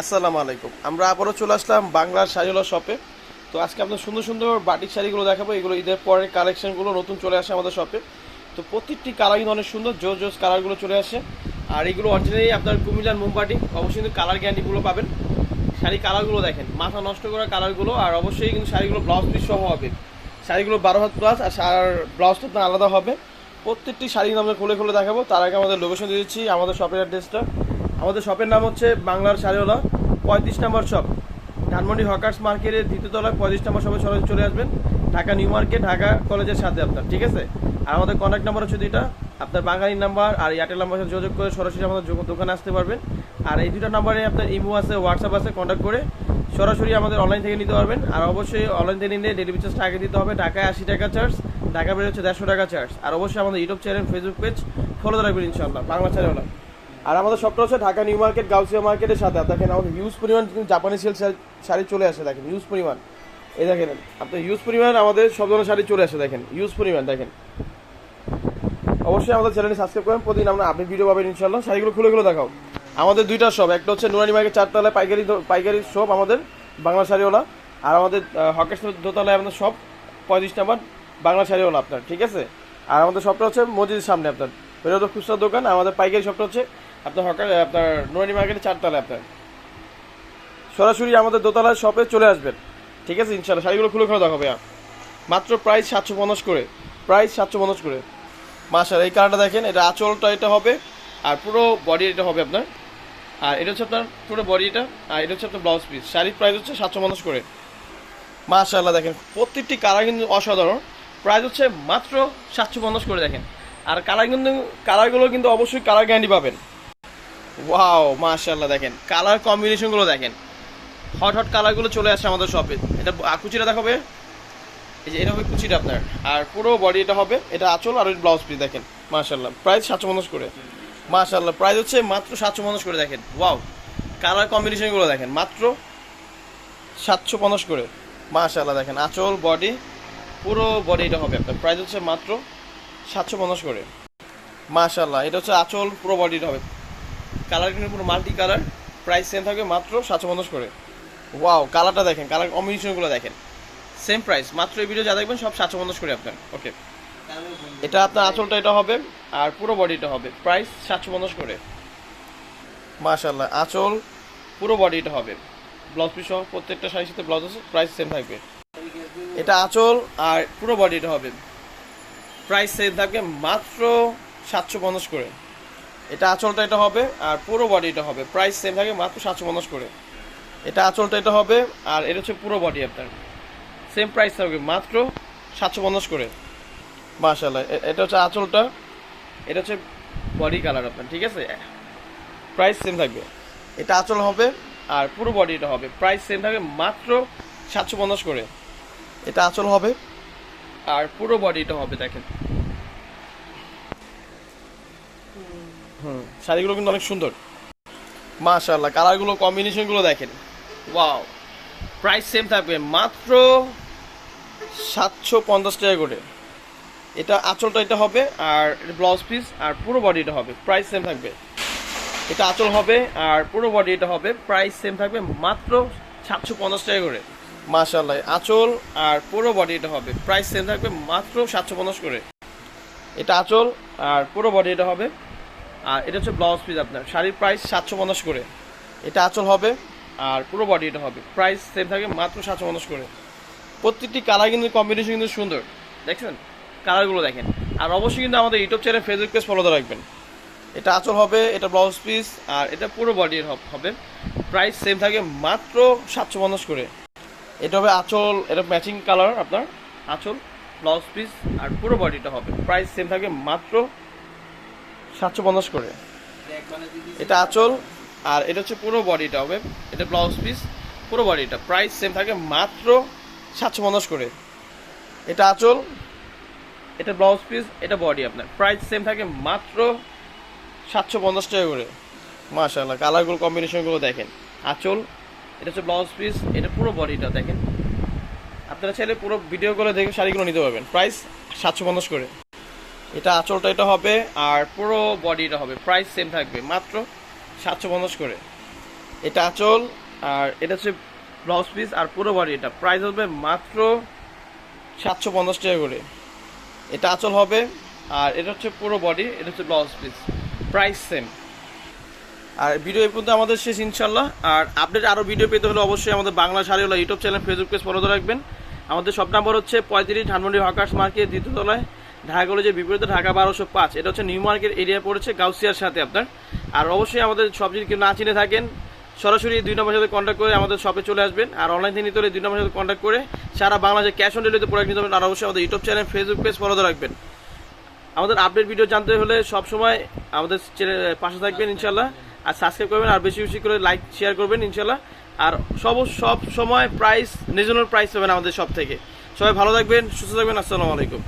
আসসালামু আলাইকুম। আমরা আবারও চলে আসলাম বাংলার শাড়িওয়ালা শপে তো আজকে আপনার সুন্দর সুন্দর বাটিক শাড়িগুলো দেখাবো। এগুলো ঈদের পরের কালেকশনগুলো নতুন চলে আসে আমাদের শপে তো প্রত্যেকটি কালার কিন্তু অনেক সুন্দর জোস জোস কালারগুলো চলে আসে। আর এগুলো অরিজিনালি আপনার কুমিল্লার মোমবাটি, অবশ্যই কিন্তু কালার গ্যারান্টিগুলো পাবেন। শাড়ি কালারগুলো দেখেন, মাথা নষ্ট করা কালারগুলো আর অবশ্যই কিন্তু শাড়িগুলো ব্লাউজ পিস সহ হবে। শাড়িগুলো বারো হাত প্লাস আর ব্লাউজ তো আলাদা হবে। প্রত্যেকটি শাড়ি আমরা খুলে খুলে দেখাবো। তার আগে আমাদের লোকেশন দিচ্ছি আমাদের শপের অ্যাড্রেসটা আমাদের শপের নাম হচ্ছে বাংলার শাড়িওয়ালা পঁয়ত্রিশ নম্বর শপ ধানমন্ডি হকার্স মার্কেটের দ্বিতীয় তলায় পঁয়ত্রিশ নম্বর শপে সরাসরি চলে আসবেন। ঢাকা নিউ মার্কেট, ঢাকা কলেজের সাথে আপনার, ঠিক আছে? আর আমাদের কন্ট্যাক্ট নাম্বার হচ্ছে দুইটা। আপনার বাঙালি নাম্বার আর এয়ারটেল নাম্বার সাথে যোগাযোগ করে সরাসরি আমাদের দোকানে আসতে পারবেন। আর এই দুটো নাম্বারে আপনার ইমো আছে, হোয়াটসঅ্যাপ আছে কন্ট্যাক্ট করে সরাসরি আমাদের অনলাইন থেকে নিতে পারবেন। আর অবশ্যই অনলাইন থেকে নিলে ডেলিভারি চার্জটা আগে দিতে হবে। ঢাকায় আশি টাকা চার্জ ঢাকা বের হচ্ছে দেড়শো টাকা চার্জ আর অবশ্যই আমাদের YouTube channel Facebook page follow রাখবেন ইনশাল্লাহ বাংলা চ্যানেল আর আমাদের সবটা হচ্ছে ঢাকা নিউ মার্কেট, গাউসিয়া মার্কেটের সাথে। দেখেন আমাদের হিউজ পরিমাণ জাপানি সিল্ক শাড়ি চলে আসে, দেখেন হিউজ পরিমাণ। এই দেখেন, আপনার হিউজ পরিমাণ আমাদের সব ধরনের শাড়ি চলে আসে, দেখেন হিউজ পরিমাণ, দেখেন। অবশ্যই আমাদের চ্যানেলটি সাবস্ক্রাইব করেন প্রতিদিন আমরা আপনি ভিডিও পাবেন ইনশাল্লাহ শাড়িগুলো খুলে খুলে দেখাও। আমাদের দুইটা শপ একটা হচ্ছে নুরানি মার্কেট চারতলায় পাইকারি পাইকারি শপ আমাদের, বাংলা শাড়িওয়ালা। আর আমাদের হকেশ দোতলায় আমাদের শপ পঁয়ত্রিশ নাম্বার, বাংলা শাড়িওয়ালা আপনার, ঠিক আছে? আর আমাদের শপটা হচ্ছে মসজিদের সামনে আপনার। ওটা খুচরা দোকান, আমাদের পাইকারি শপটা হচ্ছে আপনার হকার, আপনার নুরানি মার্কেটের চারতলায় আপনার। সরাসরি আমাদের দোতলায় শপে চলে আসবেন। ঠিক আছে ইনশাল্লাহ শাড়িগুলো খুলে খুলে দেখাবে মাত্র প্রাইস সাতশো পঞ্চাশ করে। প্রাইস সাতশো পঞ্চাশ করে। মাসার এই কালারটা দেখেন, এটা আঁচলটা এটা হবে, আর পুরো বডি এটা হবে আপনার। আর এটা হচ্ছে আপনার পুরো বডি এটা, আর এটা হচ্ছে আপনার ব্লাউজ পিস শাড়ির প্রাইস হচ্ছে সাতশো পঞ্চাশ করে। মাশাল্লাহ দেখেন, প্রত্যেকটি কালার কিন্তু অসাধারণ। প্রাইস হচ্ছে মাত্র সাতশো পঞ্চাশ করে, দেখেন। আর কালার কিন্তু কালারগুলো কিন্তু অবশ্যই কালার গ্যারান্টি পাবেন। ওয়াও মাশাল্লাহ দেখেন। কালার কম্বিনেশনগুলো দেখেন। হট হট কালারগুলো চলে আসছে আমাদের শপে এটা কুচিটা দেখাবে? এই যে, এটা হবে কুচিটা আপনার। আর পুরো বডি এটা হবে, এটা আঁচল আর ব্লাউজ পিস দেখেন। মাশাল্লাহ প্রাইস সাতশো পঞ্চাশ করে। মাশাল্লাহ প্রাইস হচ্ছে মাত্র সাতশো পঞ্চাশ করে, দেখেন। ওয়াও কালার কম্বিনেশনগুলো দেখেন। মাত্র সাতশো পঞ্চাশ করে। মাশাল্লাহ দেখেন। আঁচল বডি পুরো বডি এটা হবে আপনার। প্রাইস হচ্ছে মাত্র সাতশো পঞ্চাশ করে। মাশাল্লাহ এটা হচ্ছে আঁচল, পুরো বডি এটা হবে। কালার কিন্তু পুরো মাল্টি কালার প্রাইস সেম থাকবে মাত্র সাতশো পঞ্চাশ করে। ওয়াও কালারটা দেখেন কালার কম্বিনেশনগুলো দেখেন। সেম প্রাইস মাত্র এই ভিডিও যা দেখবেন সব সাতশো পঞ্চাশ করে আপনার। ওকে এটা আপনার আঁচলটা এটা হবে, আর পুরো বডিটা হবে। প্রাইস সাতশো পঞ্চাশ করে। মাশাল্লাহ আঁচল পুরো বডিটা হবে। ব্লাউজ পিস সহ প্রত্যেকটা শাড়ির সাথে ব্লাউজ আছে প্রাইস সেম থাকবে। এটা আঁচল, আর পুরো বডিটা হবে। প্রাইস সেম থাকবে মাত্র সাতশো পঞ্চাশ করে। এটা আঁচলটা এটা হবে, আর পুরো বডিটা হবে। প্রাইস সেম থাকে, মাত্র সাতশো পঞ্চাশ করে। এটা আঁচলটা এটা হবে, আর এটা হচ্ছে পুরো বডি আপনার। সেম প্রাইস থাকবে, মাত্র সাতশো পঞ্চাশ করে। মাশাল্লাহ এটা হচ্ছে আঁচলটা। এটা হচ্ছে বডি কালার আপনার, ঠিক আছে? প্রাইস সেম থাকবে। এটা আঁচল হবে, আর পুরো বডিটা হবে। প্রাইস সেম থাকবে, মাত্র সাতশো পঞ্চাশ করে। এটা আঁচল হবে, আর পুরো বডিটা হবে, দেখেন। হুম, শাড়িগুলো কিন্তু অনেক সুন্দর। মাশাল্লাহ কালারগুলো কম্বিনেশনগুলো দেখেন। ওয়াও প্রাইস সেম থাকবে, মাত্র সাতশো পঞ্চাশ টাকা করে। এটা আঁচলটা এটা হবে, আর ব্লাউজ পিস আর পুরো বডি এটা হবে প্রাইস সেম থাকবে। এটা আঁচল হবে, আর পুরো বডি এটা হবে প্রাইস সেম থাকবে, মাত্র সাতশো পঞ্চাশ টাকা করে। মাশাল্লাহ আঁচল আর পুরো বডি এটা হবে প্রাইস সেম থাকবে, মাত্র সাতশো পঞ্চাশ করে। এটা আঁচল, আর পুরো বডি এটা হবে আর এটা হচ্ছে ব্লাউজ পিস আপনার। শাড়ির প্রাইস সাতশো পঞ্চাশ করে। এটা আঁচল হবে, আর পুরো বডি এটা হবে। প্রাইস সেম থাকে, মাত্র সাতশো পঞ্চাশ করে। প্রত্যেকটি কালার কিন্তু কম্বিনেশন কিন্তু সুন্দর। দেখছেন? কালারগুলো দেখেন। আর অবশ্যই কিন্তু আমাদের YouTube channel Facebook page follow রাখবেন। এটা আঁচল হবে, এটা ব্লাউজ পিস আর এটা পুরো বডির হবে প্রাইস সেম থাকে, মাত্র সাতশো পঞ্চাশ করে। এটা হবে আঁচল, এটা ম্যাচিং কালার আপনার। আঁচল ব্লাউজ পিস আর পুরো বডিটা হবে। প্রাইস সেম থাকে, মাত্র সাতশো পঞ্চাশ করে। এটা আঁচল, আর এটা হচ্ছে পুরো বডিটা হবে এটা ব্লাউজ পিস পুরো বডিটা। প্রাইস সেম থাকে, মাত্র সাতশো পঞ্চাশ করে। এটা আঁচল, এটা ব্লাউজ পিস এটা বডি আপনার। প্রাইস সেম থাকে, মাত্র সাতশো পঞ্চাশ টাকা করে। মাশাল্লাহ কালারগুলো কম্বিনেশনগুলো দেখেন। আঁচল, এটা হচ্ছে ব্লাউজ পিস এটা পুরো বডিটা দেখেন। আপনারা চাইলে পুরো ভিডিও করে দেখে শাড়িগুলো নিতে পারবেন। প্রাইস সাতশো পঞ্চাশ করে। এটা আঁচলটা এটা হবে, আর পুরো বডিটা হবে। প্রাইস সেম থাকবে, মাত্র সাতশো পঞ্চাশ করে। এটা আঁচল, আর এটা হচ্ছে ব্লাউজ পিস আর পুরো বডি এটা। প্রাইস হবে মাত্র সাতশো পঞ্চাশ টাকা করে। এটা আঁচল হবে, আর এটা হচ্ছে পুরো বডি এটা হচ্ছে ব্লাউজ পিস প্রাইস সেম আর ভিডিও এই পর্যন্ত আমাদের শেষ ইনশাল্লাহ আর আপডেট আরও ভিডিও পেতে হলে অবশ্যই আমাদের Bangla শাড়িওয়ালা YouTube channel Facebook page follow রাখবেন। আমাদের সব নাম্বার হচ্ছে পঁয়ত্রিশ ধানমন্ডি হকার্স মার্কেট দ্বিতীয়তলায় ঢাকা কলেজের বিপরীতে ঢাকা বারোশো পাঁচ। এটা হচ্ছে নিউ মার্কেট এরিয়া পড়েছে গাউসিয়ার সাথে আপনার। আর অবশ্যই আমাদের সব যদি কেউ না চিনে থাকেন, সরাসরি দুই নম্বর সাথে কন্ট্যাক্ট করে আমাদের শপে চলে আসবেন। আর অনলাইন থেকে নিতে হলে দুই নম্বর সাথে কন্ট্যাক্ট করে সারা বাংলাদেশে ক্যাশ অন ডেলিভারিতে প্রোডাক্ট নিতে পারবেন। আর অবশ্যই আমাদের YouTube channel Facebook page follow রাখবেন। আমাদের আপডেট ভিডিও জানতে হলে সব সময় আমাদের পাশে থাকবেন ইনশাল্লাহ আর সাবস্ক্রাইব করবেন আর বেশি বেশি করে লাইক শেয়ার করবেন ইনশাল্লাহ আর সব সব সময় প্রাইস রিজনেবল প্রাইস পাবেন আমাদের সব থেকে। সবাই ভালো থাকবেন, সুস্থ থাকবেন। আসসালামু আলাইকুম।